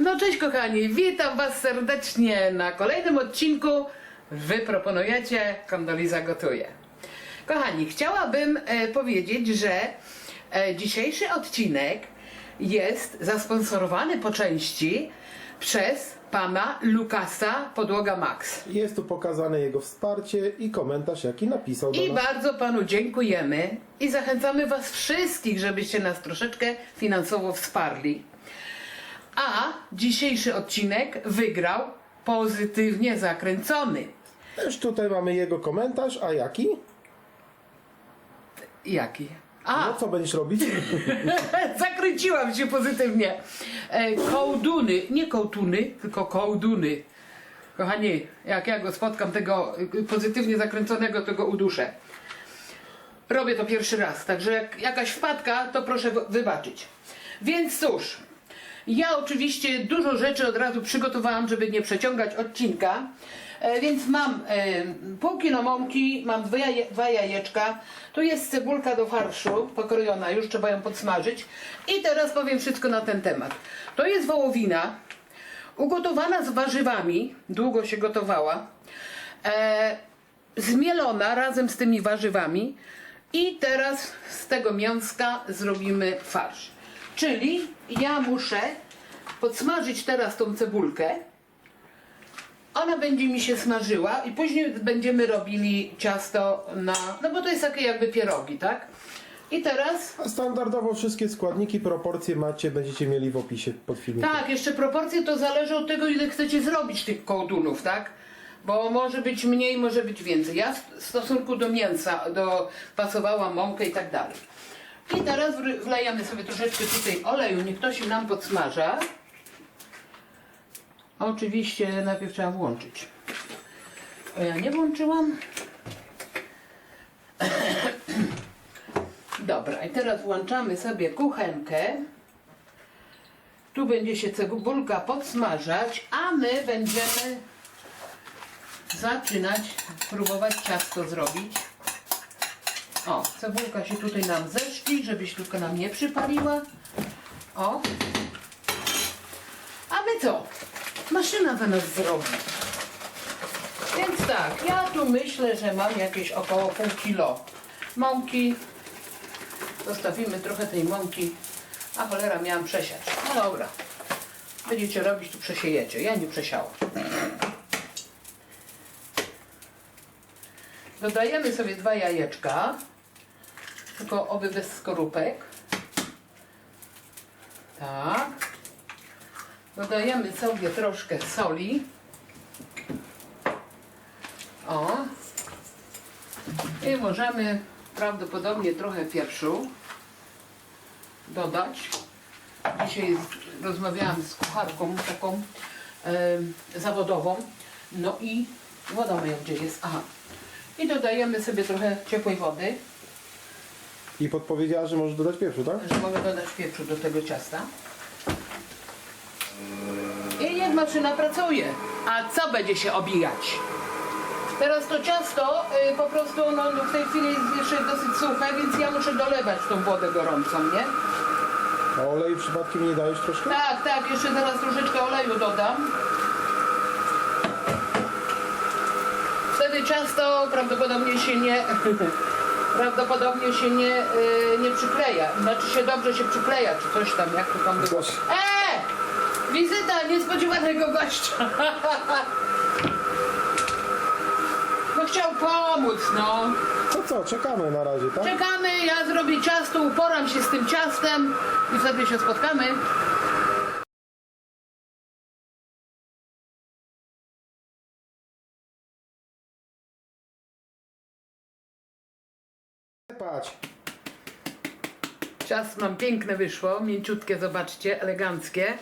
No cześć kochani, witam was serdecznie na kolejnym odcinku Wy proponujecie, Kondoliza gotuje. Kochani, chciałabym e, powiedzieć, że e, dzisiejszy odcinek jest zasponsorowany po części przez pana Lukasa Podłoga Max. Jest tu pokazane jego wsparcie i komentarz, jaki napisał do I nas. bardzo panu dziękujemy i zachęcamy was wszystkich, żebyście nas troszeczkę finansowo wsparli. A dzisiejszy odcinek wygrał pozytywnie zakręcony. Też tutaj mamy jego komentarz, a jaki? Jaki? A, No co będziesz robić? zakręciłam się pozytywnie. E, kołduny, nie kołtuny, tylko kołduny. Kochani, jak ja go spotkam, tego y, pozytywnie zakręconego, to go uduszę. Robię to pierwszy raz, także jak jakaś wpadka, to proszę wy- wybaczyć. Więc cóż, ja oczywiście dużo rzeczy od razu przygotowałam, żeby nie przeciągać odcinka. E, więc mam e, pół kilo mąki, mam dwa, jaje, dwa jajeczka, tu jest cebulka do farszu, pokrojona już, trzeba ją podsmażyć. I teraz powiem wszystko na ten temat. To jest wołowina, ugotowana z warzywami, długo się gotowała, e, zmielona razem z tymi warzywami i teraz z tego mięska zrobimy farsz. Czyli ja muszę podsmażyć teraz tą cebulkę, ona będzie mi się smażyła i później będziemy robili ciasto na, no bo to jest takie jakby pierogi, tak? I teraz A standardowo wszystkie składniki, proporcje macie, będziecie mieli w opisie pod filmikiem. Tak, jeszcze proporcje to zależy od tego, ile chcecie zrobić tych kołdunów, tak? Bo może być mniej, może być więcej. Ja w stosunku do mięsa dopasowałam mąkę i tak dalej. I teraz wlejamy sobie troszeczkę tutaj oleju, niech to się nam podsmaża. Oczywiście najpierw trzeba włączyć. O, ja nie włączyłam. Dobra, i teraz włączamy sobie kuchenkę. Tu będzie się cebulka podsmażać, a my będziemy zaczynać próbować ciasto zrobić. O, cebulka się tutaj nam zeszli, żebyś tylko nam nie przypaliła. O. A my co? Maszyna za nas zrobi. Więc tak, ja tu myślę, że mam jakieś około pół kilo mąki. Zostawimy trochę tej mąki. A cholera, miałam przesiać. No dobra. Będziecie robić, tu przesiejecie. Ja nie przesiałam. Dodajemy sobie dwa jajeczka. Tylko oby bez skorupek. Tak. Dodajemy sobie troszkę soli. O. I możemy prawdopodobnie trochę pieprzu dodać. Dzisiaj rozmawiałam z kucharką taką e, zawodową. No i woda moja gdzie jest? Aha. I dodajemy sobie trochę ciepłej wody, I podpowiedziała, że możesz dodać pieprzu, tak? że mogę dodać pieprzu do tego ciasta. I niech maszyna pracuje. A co będzie się obijać? Teraz to ciasto y, po prostu no, w tej chwili jest jeszcze dosyć suche, więc ja muszę dolewać tą wodę gorącą, nie? A oleju przypadkiem nie dałeś troszkę? Tak, tak, jeszcze zaraz troszeczkę oleju dodam. Wtedy ciasto prawdopodobnie się nie prawdopodobnie się nie, y, nie przykleja. Znaczy się dobrze się przykleja, czy coś tam, jak to tam było. Coś. E! Wizyta niespodziewanego gościa. No chciał pomóc, no. To co, czekamy na razie, tak? Czekamy, ja zrobię ciasto, uporam się z tym ciastem i wtedy się spotkamy. Patrz. Ciasto nam piękne wyszło, mięciutkie, zobaczcie, eleganckie.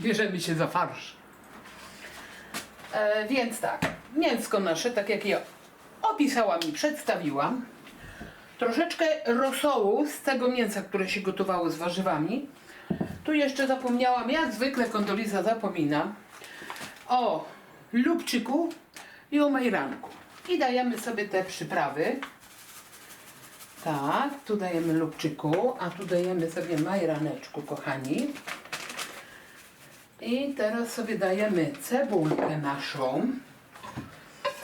Bierzemy się za farsz. E, więc tak, mięsko nasze, tak jak je opisałam i przedstawiłam. Troszeczkę rosołu z tego mięsa, które się gotowało z warzywami. Tu jeszcze zapomniałam, jak zwykle kondoliza zapomina, o lubczyku i o majranku. I dajemy sobie te przyprawy. Tak, tu dajemy lubczyku, a tu dajemy sobie majraneczku, kochani. I teraz sobie dajemy cebulkę naszą.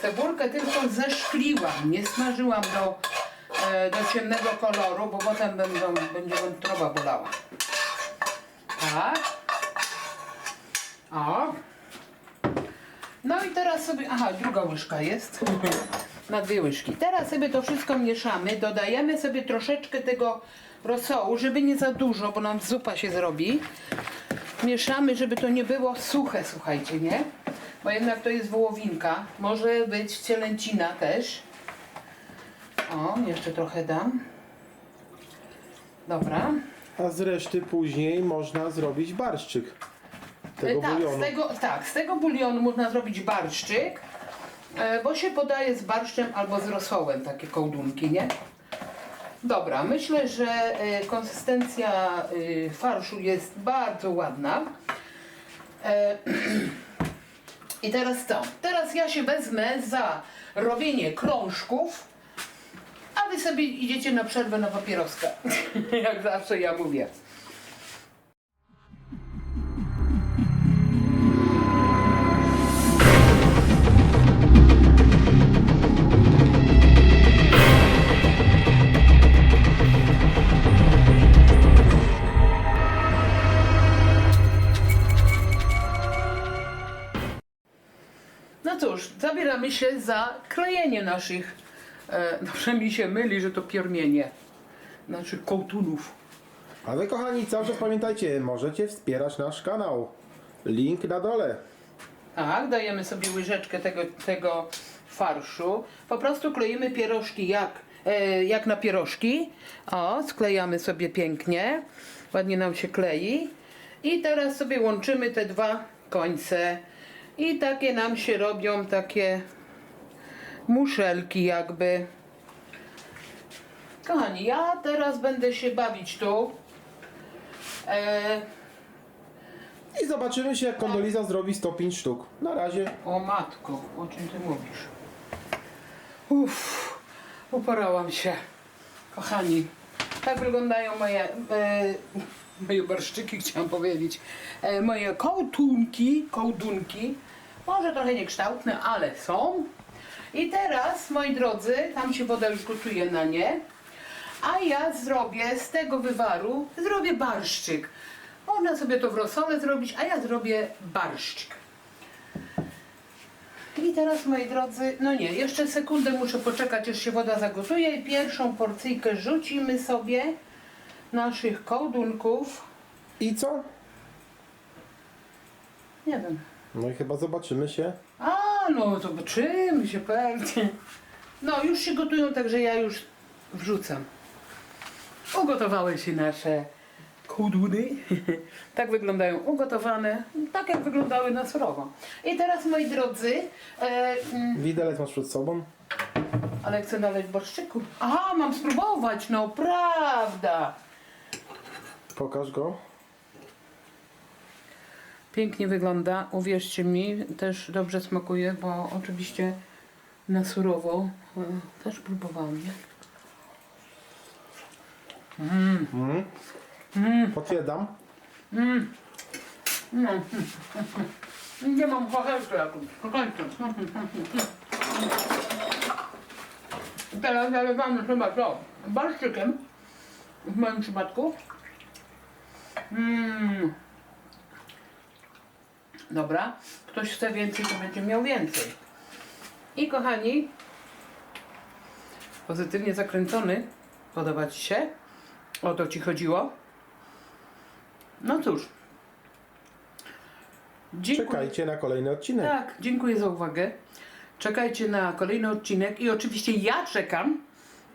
Cebulkę tylko zeszkliłam, nie smażyłam do, e, do ciemnego koloru, bo potem będą, będzie wątroba bolała. Tak. O. No i teraz sobie, aha, druga łyżka jest. Na dwie łyżki. Teraz sobie to wszystko mieszamy. Dodajemy sobie troszeczkę tego rosołu, żeby nie za dużo, bo nam zupa się zrobi. Mieszamy, żeby to nie było suche, słuchajcie, nie? Bo jednak to jest wołowinka. Może być cielęcina też. O, jeszcze trochę dam. Dobra. A z reszty później można zrobić barszczyk tego E, tak, bulionu. z tego, tak, z tego bulionu można zrobić barszczyk, bo się podaje z barszczem albo z rosołem, takie kołdunki, nie? Dobra, myślę, że e, konsystencja e, farszu jest bardzo ładna. E, I teraz co? Teraz ja się wezmę za robienie krążków, a wy sobie idziecie na przerwę na papieroska. Jak zawsze ja mówię. Za klejenie naszych, e, dobrze mi się myli, że to piermienie, naszych kołtunów. A wy kochani, cały czas pamiętajcie, możecie wspierać nasz kanał. Link na dole. Tak, dajemy sobie łyżeczkę tego, tego farszu. Po prostu kleimy pierożki jak, e, jak na pierożki. O, sklejamy sobie pięknie. Ładnie nam się klei. I teraz sobie łączymy te dwa końce. I takie nam się robią takie muszelki jakby. Kochani, ja teraz będę się bawić tu. E, I zobaczymy się, jak Kondoliza zrobi 105 sztuk. Na razie. O matko, o czym ty mówisz? Uff, uporałam się. Kochani, tak wyglądają moje, e, moje barszczyki, chciałam powiedzieć. E, moje kołtunki, kołdunki. Może trochę niekształtne, ale są. I teraz, moi drodzy, tam się woda już gotuje na nie. A ja zrobię z tego wywaru, zrobię barszczyk. Można sobie to w rosole zrobić, a ja zrobię barszczyk. I teraz, moi drodzy, no nie, jeszcze sekundę muszę poczekać, aż się woda zagotuje i pierwszą porcyjkę rzucimy sobie naszych kołdunków. I co? Nie wiem. No i chyba zobaczymy się. A, no zobaczymy się pewnie. No, już się gotują, także ja już wrzucam. Ugotowały się nasze kołduny. tak wyglądają ugotowane, tak jak wyglądały na surowo. I teraz, moi drodzy, e, mm, Widelec masz przed sobą. Ale chcę naleć borszczyku. Aha, mam spróbować, no prawda. Pokaż go. Pięknie wygląda, uwierzcie mi, też dobrze smakuje, bo oczywiście na surowo e, też próbowałam, nie? Potwierdzam. No. Nie mam pochelki jakąś, kończę. Teraz zalewamy chyba to barszczykiem, w moim przypadku. Mm. Dobra, ktoś chce więcej, to będzie miał więcej. I kochani, pozytywnie zakręcony, podoba Ci się? O to Ci chodziło? No cóż. Dziękuję. Czekajcie na kolejny odcinek. Tak, dziękuję za uwagę. Czekajcie na kolejny odcinek i oczywiście ja czekam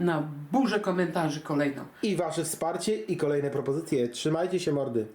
na burzę komentarzy kolejną. I wasze wsparcie i kolejne propozycje. Trzymajcie się mordy.